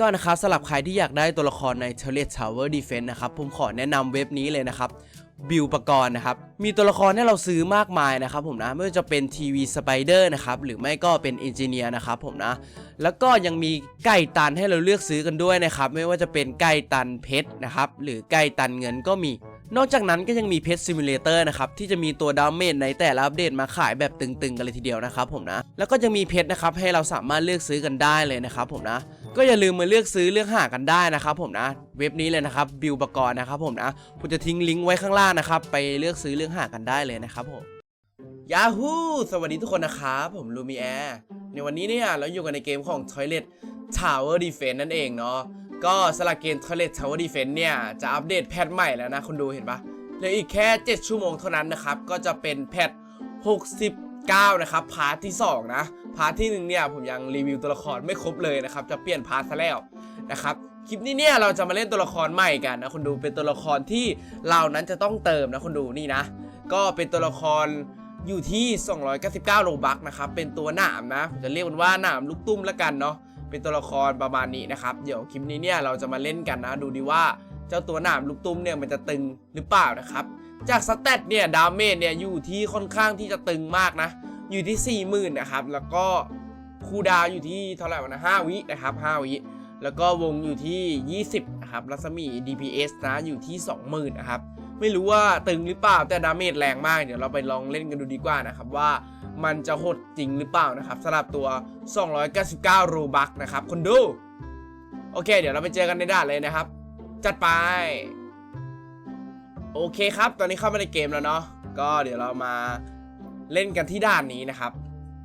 ก็นะครับสำหรับใครที่อยากได้ตัวละครใน t e l e Tower Defense นะครับ ผมขอแนะนำเว็บนี้เลยนะครับบิวปกรณ์นะครับ มีตัวละครให้เราซื้อมากมายนะครับผมนะ ไม่ว่าจะเป็นทีวีสไปเดอร์นะครับ หรือไม่ก็เป็นเอนจิเนียร์นะครับผมนะ แล้วก็ยังมีไก่ตันให้เราเลือกซื้อกันด้วยนะครับ ไม่ว่าจะเป็นไก่ตันเพชรนะครับ หรือไก่ตันเงินก็มี นอกจากนั้นก็ยังมีเพชรซิมูเลเตอร์นะครับ ที่จะมีตัวดาเมจในแต่ละอัปเดตมาขายแบบตึงๆกันเลยทีเดียวนะครับผมนะ แล้วก็ยังมีเพชรนะครับให้เราสามารถเลือกซื้อกันได้เลยนะครับผมนะ ก็อย่าลืมมาเลือกซื้อเลือกหากันได้นะครับผมนะเว็บนี้เลยนะครับบิวปกรณ์นะครับผมนะผมจะทิ้งลิงก์ไว้ข้างล่างนะครับไปเลือกซื้อเลือกหากันได้เลยนะครับผมยาฮูสวัสดีทุกคนนะครับผมลูมีแอร์ในวันนี้เนี่ยเราอยู่กันในเกมของ Toilet Tower Defense นั่นเองเนาะก็สลักเกม Toilet Tower Defense เนี่ยจะอัปเดตแพทใหม่แล้วนะคุณดูเห็นปะเหลืออีกแค่ 7 ชั่วโมงเท่านั้นนะครับ ก็จะเป็นแพท 9 นะครับ พาร์ทที่ 2 นะ พาร์ทที่1เนี่ยผมยังรีวิวตัวละครไม่ครบเลยนะครับ จะเปลี่ยนพาร์ทซะแล้วนะครับ คลิปนี้เนี่ยเราจะมาเล่นตัวละครใหม่กันนะคุณดู เป็นตัวละครที่เรานั้นจะต้องเติมนะคุณดูนี่นะ ก็เป็นตัวละครอยู่ที่ 299 โลบักนะครับ เป็นตัวหนามนะ ผมจะเรียกมันว่าหนามลูกตุ้มละกันเนาะ เป็นตัวละครประมาณนี้นะครับ เดี๋ยวคลิปนี้เนี่ยเราจะมาเล่นกันนะ ดูดีว่าเจ้าตัวหนามลูกตุ้มเนี่ยมันจะตึงหรือเปล่านะครับ จากสเตตเนี่ยดาเมจเนี่ยอยู่ที่ค่อนข้างที่จะตึงมากนะ อยู่ที่ 40,000นะครับ แล้วก็คูดาวอยู่ที่เท่าไหร่วะนะ5วินะครับ5วิแล้วก็วงอยู่ที่ 20นะครับรัศมี DPS นะอยู่ที่ 20,000นะครับไม่รู้ว่าตึงหรือเปล่าแต่ดาเมจแรงมากเดี๋ยวเราไปลองเล่นกันดูดีกว่านะครับว่ามันจะโหดจริงหรือเปล่านะครับสำหรับตัว 299รูบักนะครับคนดู โอเค เดี๋ยวเราไปเจอกันในด่านเลยนะครับ จัดไป โอเคครับ ตอนนี้เข้ามาในเกมแล้วเนาะก็เดี๋ยวเรามา เล่นกันที่ด่านนี้นะครับ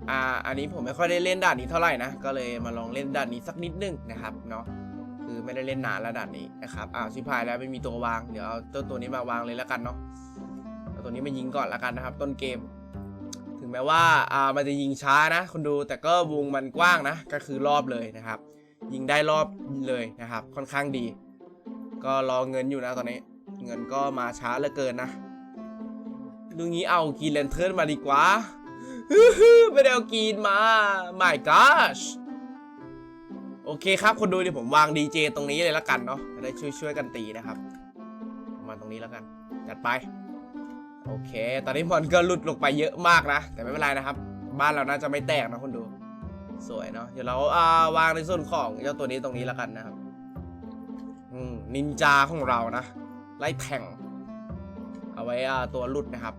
อ่าอันนี้ผมไม่ค่อยได้เล่นด่านนี้เท่าไหร่นะก็เลยมาลองเล่นด่านนี้สักนิดนึงนะครับเนาะคือไม่ได้เล่นนานแล้วด่านนี้นะครับอ้าวชิพายแล้วไม่มีตัววางเดี๋ยวเอาตัวตัวนี้มาวางเลยแล้วกันเนาะเอาตัวนี้มายิงก่อนแล้วกันนะครับ ต้นเกม ถึงแม้ว่าอ่ามันจะยิงช้านะคนดูแต่ก็วงมันกว้างนะ ก็คือรอบเลยนะครับ ยิงได้รอบเลยนะครับ ค่อนข้างดี ก็รอเงินอยู่นะตอนนี้ เงินก็มาช้าเหลือเกินนะ ดูงี้เอากีเลนเทิร์นมาดีกว่าไม่ได้เอากีนมา my gosh โอเคครับคนดูเดี๋ยวผมวางดีเจตรงนี้เลยละกันเนาะจะได้ช่วยช่วยกันตีนะครับ มาตรงนี้แล้วกันจัดไป โอเค ตอนนี้มอนก็หลุดลงไปเยอะมากนะ แต่ไม่เป็นไรนะครับ บ้านเราน่าจะไม่แตกนะคนดู สวยเนาะเดี๋ยวเราอ่าวางในส่วนของเจ้าตัวนี้ตรงนี้แล้วกันนะครับ อืมนินจาของเรานะ ไล่แทง เอาไว้ตัวหลุดนะครับ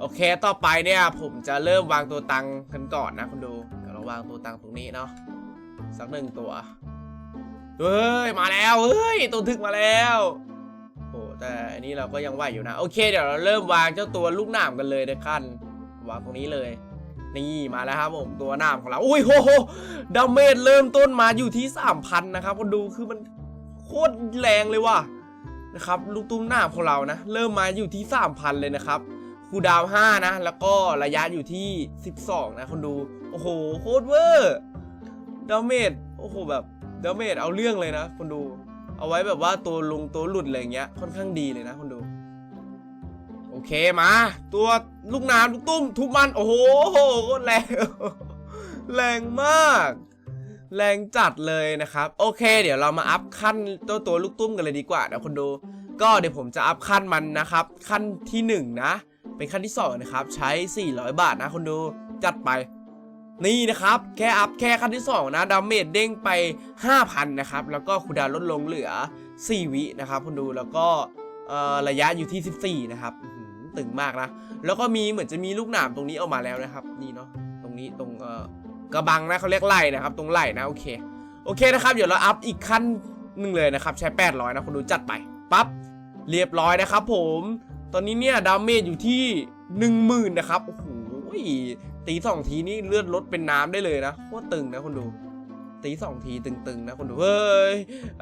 โอเคต่อไปเนี่ยผมจะเริ่มวางตัวตังกันก่อนนะคุณดูเดี๋ยวเราวางตัวตังตรงนี้เนาะสักหนึ่งตัวเฮ้ยมาแล้วเฮ้ยตัวถึกมาแล้วโอ้แต่อันนี้เราก็ยังไหวอยู่นะโอเคเดี๋ยวเราเริ่มวางเจ้าตัวลูกหนามกันเลยนะขั้นวางตรงนี้เลยนี่มาแล้วครับผมตัวหนามของเราอุ้ยโหโหดาเมจเริ่มต้นมาอยู่ที่3,000นนะครับคนดูคือมันโคตรแรงเลยว่ะ นะครับลูกตุ้มหน้าของเรานะ เริ่มมาอยู่ที่ 3,000 เลยนะครับคูดาว 5 นะ แล้วก็ระยะอยู่ที่ 12 นะคนดู โอ้โห โคตรเวอร์ดาเมจโอ้โหแบบดาเมจเอาเรื่องเลยนะคนดู เอาไว้แบบว่าตัวลงตัวหลุดอะไรเงี้ยค่อนข้างดีเลยนะคนดู โอเคมา ตัวลูกน้ำลูกตุ้มทุบมัน โอ้โหโคตรแรงแรงมาก แรงจัดเลยนะครับ โอเค เดี๋ยวเรามาอัพขั้นตัวตัวลูกตุ้มกันเลยดีกว่านะคนดูก็เดี๋ยวผมจะอัพขั้นมันนะครับ ขั้นที่ 1 นะ เป็นขั้นที่ 2 นะครับ ใช้ 400 บาทนะคนดูจัดไป นี่นะครับ แค่อัพแค่ขั้นที่ 2 นะดาเมจเด้งไป 5,000 นะครับ แล้วก็คูดาลดลงเหลือ 4 วินะครับคนดูแล้วก็ระยะอยู่ที่ 14 นะครับตึงมากนะ แล้วก็มีเหมือนจะมีลูกหนามตรงนี้ออกมาแล้วนะครับ นี่เนาะตรงนี้ตรงเอ่อ กระบังนะเขาเรียกไหล่นะครับ ตรงไหล่นะโอเค โอเคนะครับ เดี๋ยวเราอัพอีกขั้นหนึ่งเลยนะครับ ใช้ 800 นะคนดูจัดไปปั๊บเรียบร้อยนะครับ ผม ตอนนี้เนี่ยดาเมจอยู่ที่ 10,000นะครับโอ้โหตีสองทีนี่เลือดลดเป็นน้ำได้เลยนะโคตรตึงนะคนดูตีสองทีตึงๆนะคนดูเฮ้ย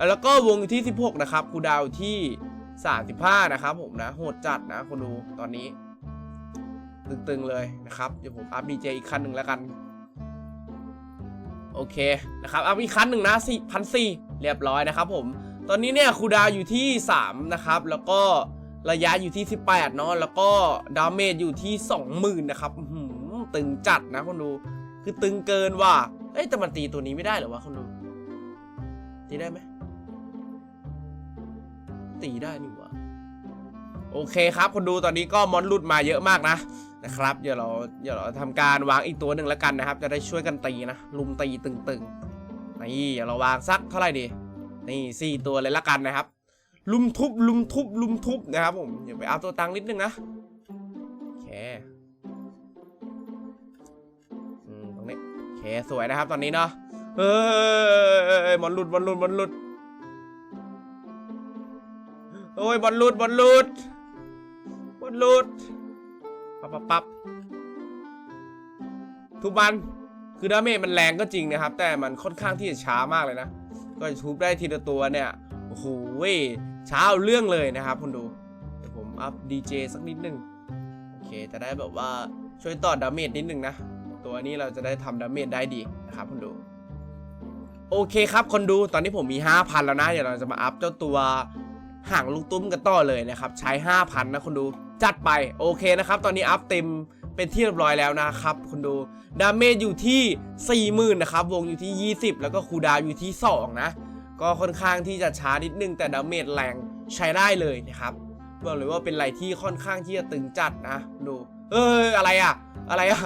แล้วก็วงที่ 16 นะครับคูดาวอยู่ที่ 35 นะครับ ผมนะโหดจัดนะคนดูตอนนี้ ตึงๆเลยนะครับเดี๋ยวผมอัพดีเจอีกขั้นหนึ่งแล้วกัน โอเคนะครับเอาอีกคันหนึ่งนะสี่พันสี่เรียบร้อยนะครับผม ตอนนี้เนี่ยคูดาวอยู่ที่ 3 นะครับ แล้วก็ระยะอยู่ที่ 18 เนาะแล้วก็ดาเมจอยู่ที่ 20,000 นะครับหือตึงจัดนะคนดู คือตึงเกินว่ะเอ้แต่มันตีตัวนี้ไม่ได้หรอวะคนดู ตีได้ไหมตีได้นี่หว่าโอเคครับคนดูตอนนี้ก็มอนหลุดมาเยอะมากนะ นะครับเดี๋ยวเราเดี๋ยวเราทำการวางอีกตัวหนึ่งแล้วกันนะครับ จะได้ช่วยกันตีนะลุมตีตึงๆนี่เดี๋ยวเราวางสักเท่าไหร่ดี นี่สี่ตัวเลยละกันนะครับ ลุมทุบลุมทุบลุมทุบนะครับผมเดี๋ยวไปเอาตัวตังค์นิดนึงนะโอเคอืมตรงนี้โอเคสวยนะครับตอนนี้เนาะเฮ้ยบอลหลุดบอลหลุดบอลหลุดโอ้ยบอลหลุดบอลหลุดบอลหลุด ปั๊บปั๊บปั๊บทุบมันคือดาเมจมันแรงก็จริงนะครับ แต่มันค่อนข้างที่จะช้ามากเลยนะ ก็จะทุบได้ทีละตัวเนี่ยโอ้โหช้าเอาเรื่องเลยนะครับคุณดูเดี๋ยวผมอัพดีเจสักนิดนึงโอเคจะได้แบบว่าช่วยต่อดาเมจนิดนึงนะตัวนี้เราจะได้ทำดาเมจได้ดีนะครับคุณดูโอเคครับคนดูตอนนี้ผมมี 5,000 แล้วนะ เดี๋ยวเราจะมาอัพเจ้าตัวห่างลูกตุ้มกันต่อเลยนะครับ ใช้ 5,000 นะคุณดู จัดไปโอเคนะครับ ตอนนี้อัพเต็มเป็นที่เรียบร้อยแล้วนะครับ คุณดูดาเมจอยู่ที่ 40,000นะครับ วงอยู่ที่ 20 แล้วก็คูดาวอยู่ที่ 2 นะ ก็ค่อนข้างที่จะช้านิดนึงแต่ดาเมจแรงใช้ได้เลยนะครับบอกเลยว่าเป็นอะไรที่ค่อนข้างที่จะตึงจัดนะดูเอ้ยอะไรอะอะไรอะ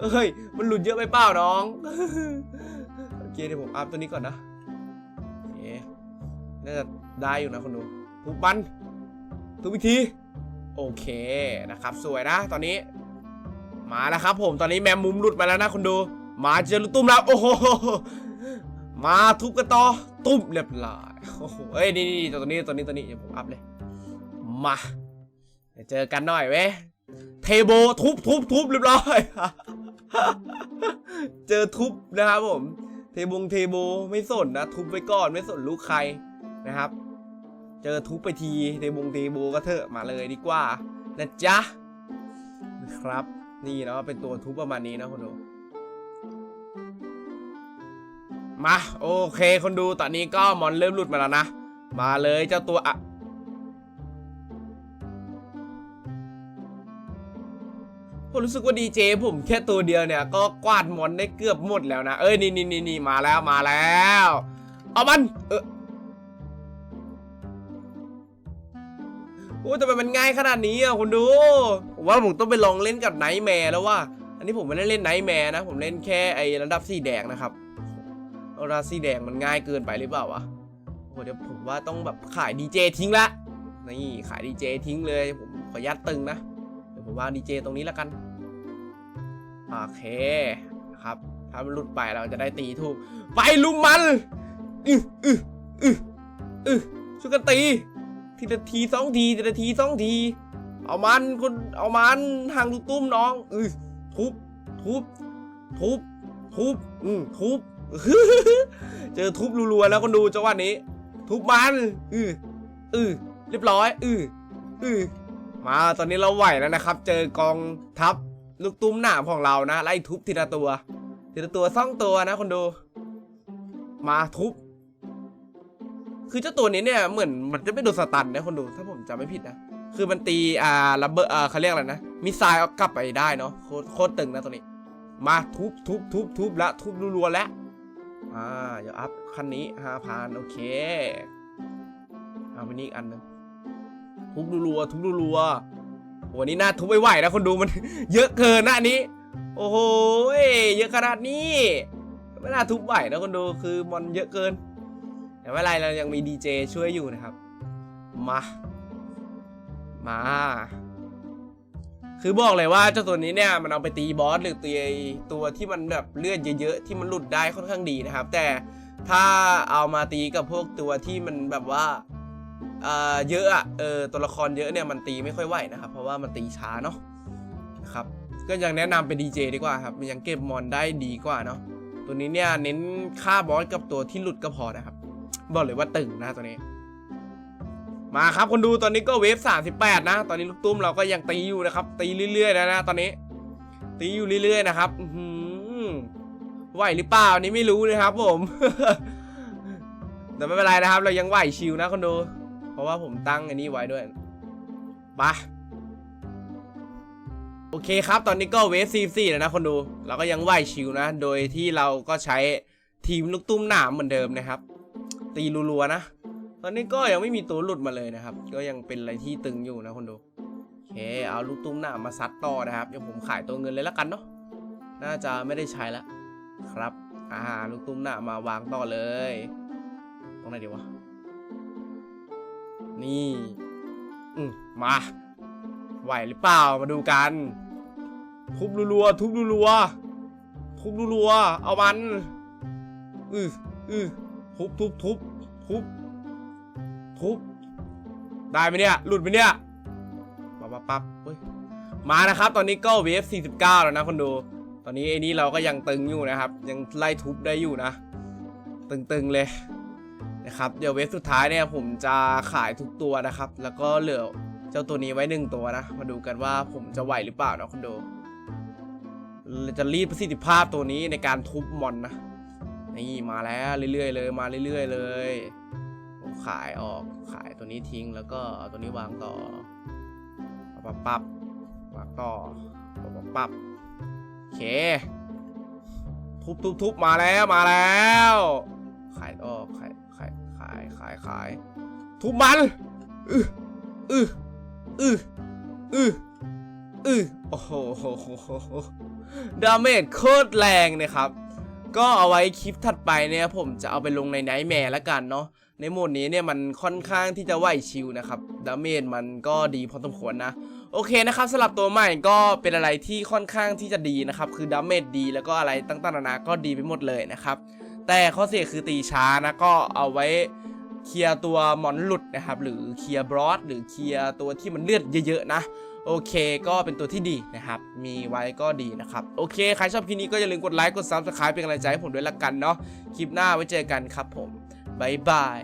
เอ้ยมันหลุดเยอะไปเปล่าน้องโอเคเดี๋ยวผมอัพตัวนี้ก่อนนะโอเคน่าจะได้อยู่นะคนดูทุบบันทุบอีกที โอเคนะครับ สวยนะตอนนี้ มาแล้วครับ ผมตอนนี้แมมมุมหลุดมาแล้วนะคุณดู มาเจอตุ้มแล้วโอ้โหมาทุบกันต่อตุ้มเรียบร้อยโอ้โหเอ้ยนี่นี่ตัวนี้ตัวนี้ตัวนี้เดี๋ยวผมอัพเลย มาเดี๋ยวเจอกันหน่อยเว้ยเทโบทุบทุบทุบเรียบร้อยเจอทุบนะครับผม เทบงเทโบไม่สนนะ ทุบไปก่อนไม่สนลูกใครนะครับ เจอทุบไปทีเทบงเทโบก็เถอะมาเลยดีกว่านะจ๊ะนะครับ นี่เนาะเป็นตัวทุบประมาณนี้นะคนดูมาโอเค คนดูตอนนี้ก็มอนเริ่มหลุดมาแล้วนะ มาเลยเจ้าตัวอะผมรู้สึกว่าดีเจผมแค่ตัวเดียวเนี่ย ก็กวาดมอนได้เกือบหมดแล้วนะ เอ้ยนี่นี่นี่นี่มาแล้วมาแล้ว เอามันเออ โอ้ทำไมมันง่ายขนาดนี้อะคุณดูผมว่าผมต้องไปลองเล่นกับไนท์แมร์แล้วว่า อันนี้ผมไม่ได้เล่นไนท์แมร์นะ ผมเล่นแค่ไอ้ระดับสีแดงนะครับเอาระดับสีแดงมันง่ายเกินไปหรือเปล่าวะโอ้เดี๋ยวผมว่าต้องแบบขายดีเจทิ้งละนี่ขายดีเจทิ้งเลยผมขอยัดตึงนะเดี๋ยวผมวางดีเจตรงนี้แล้วกันโอเคครับถ้ามันหลุดไปเราจะได้ตีถูกไปลุมมันอืออืออืออือช่วยกันตี ทีละทีสองทีทีละทีสองที เอามันคนเอามันทางลูกตุ้มน้องอือทุบทุบทุบทุบอืมทุบเจอทุบรัวๆแล้วคนดูจังหวะนี้ ทุบมันอืออือเรียบร้อยอืออือมาตอนนี้เราไหวแล้วนะครับ เจอกองทัพลูกตุ้มหนามของเรานะไล่ทุบทีละตัวทีละตัวซ่องตัวนะคนดู มาทุบ คือเจ้าตัวนี้เนี่ยเหมือนมันจะไม่โดนสตันนะคนดูถ้าผมจำไม่ผิดนะ คือมันตีอ่าระเบิดอ่าเขาเรียกอะไรนะมิสไซล์เอากลับไปได้เนาะโคตรโคตรตึงนะตัวนี้ มาทุบทุบทุบทุบละทุบรัวๆแล้วอ่าเดี๋ยวอัพคันนี้ห้าพันโอเคเอาไปนี่อีกอันหนึงทุบรัวๆทุบรัวๆโอ้นี่น่าทุบไม่ไหวนะคนดูมัน เยอะเกินนะอันนี้ โอ้โหเยอะขนาดนี้ไม่น่าทุบไหวนะคนดูคือมันเยอะเกิน แต่ไม่เป็นไรเรายังมีดีเจช่วยอยู่นะครับ มา มา คือบอกเลยว่าเจ้าตัวนี้เนี่ยมันเอาไปตีบอสหรือตีตัวที่มันแบบเลือดเยอะๆที่มันหลุดได้ค่อนข้างดีนะครับ แต่ถ้าเอามาตีกับพวกตัวที่มันแบบว่าเอ่อเยอะอะเออตัวละครเยอะเนี่ยมันตีไม่ค่อยไหวนะครับ เพราะว่ามันตีช้าเนาะนะครับก็ยังแนะนำเป็นดีเจดีกว่าครับมันยังเก็บมอนได้ดีกว่าเนาะตัวนี้เนี่ยเน้นฆ่าบอสกับตัวที่หลุดก็พอนะครับ บอกเลยว่าตึงนะตัวนี้ มาครับคนดูตอนนี้ก็เวฟ 38 นะ ตอนนี้ลูกตุ้มเราก็ยังตีอยู่นะครับ ตีเรื่อยๆนะนะตอนนี้ ตีอยู่เรื่อยๆนะครับอืไหวหรือเปล่านี่ไม่รู้นะครับ ผม แต่ไม่เป็นไรนะครับ เรายังไหวชิวนะคนดู เพราะว่าผมตั้งอันนี้ไว้ด้วยไปะโอเคครับ ตอนนี้ก็เวฟ44แล้วนะคนดู เราก็ยังไหวชิวนะ โดยที่เราก็ใช้ทีมลูกตุ้มหนามเหมือนเดิมนะครับ ตีรัวๆนะ ตอนนี้ก็ยังไม่มีตัวหลุดมาเลยนะครับ ก็ยังเป็นอะไรที่ตึงอยู่นะคนดู โอเค เอาลูกตุ้มหน้ามาซัดต่อนะครับ เดี๋ยวผมขายตัวเงินเลยละกันเนาะ น่าจะไม่ได้ใช้แล้วครับ อ่า ลูกตุ้มหน้ามาวางต่อเลย ตรงไหนดีวะ นี่ อืมมา ไหวหรือเปล่า มาดูกัน ทุบรัวๆ ทุบรัวๆ ทุบรัวๆ เอามัน อืออือ ทุบทุบทุบทุบทุบได้ไหมเนี่ย หลุดไหมเนี่ยปั๊บปั๊บปั๊บเฮ้ยมานะครับ ตอนนี้ก็ VF 49 แล้วนะคนดู ตอนนี้ไอ้นี้เราก็ยังตึงอยู่นะครับ ยังไล่ทุบได้อยู่นะ ตึงๆเลยนะครับ เดี๋ยวเวฟสุดท้ายเนี่ยผมจะขายทุกตัวนะครับ แล้วก็เหลือเจ้าตัวนี้ไว้หนึ่งตัวนะ มาดูกันว่าผมจะไหวหรือเปล่านะคนดู จะรีดประสิทธิภาพตัวนี้ในการทุบมอนนะ นี่มาแล้วเรื่อยๆเลยมาเรื่อยๆเลยผมขายออกขายตัวนี้ทิ้งแล้วก็เอาตัวนี้วางต่อปับปับวางต่อปับปับปับโอเค ทุบทุบทุบมาแล้วมาแล้ว ขายออกขายขายขายขายขายทุบมันอืออืออืออืออือโอ้โหดาเมจโคตรแรงนะครับ ก็เอาไว้คลิปถัดไปเนี่ยผมจะเอาไปลงในไนท์แมร์แล้วกันเนาะในโหมดนี้เนี่ยมันค่อนข้างที่จะไหวชิวนะครับดาเมจมันก็ดีพอสมควรนะ โอเคนะครับสำหรับตัวใหม่ก็เป็นอะไรที่ค่อนข้างที่จะดีนะครับ คือดาเมจดีแล้วก็อะไรต่างๆนานาก็ดีไปหมดเลยนะครับ แต่ข้อเสียคือตีช้านะก็เอาไว้เคลียร์ตัวมอนหลุดนะครับ หรือเคลียร์บรอสหรือเคลียร์ตัวที่มันเลือดเยอะๆนะ โอเค ก็เป็นตัวที่ดีนะครับ มีไว้ก็ดีนะครับ โอเค ใครชอบคลิปนี้ก็อย่าลืมกดไลค์ กดซับสไครป์เป็นกำลังใจให้ผมด้วยละกันเนาะ คลิปหน้าไว้เจอกันครับผม บ๊ายบาย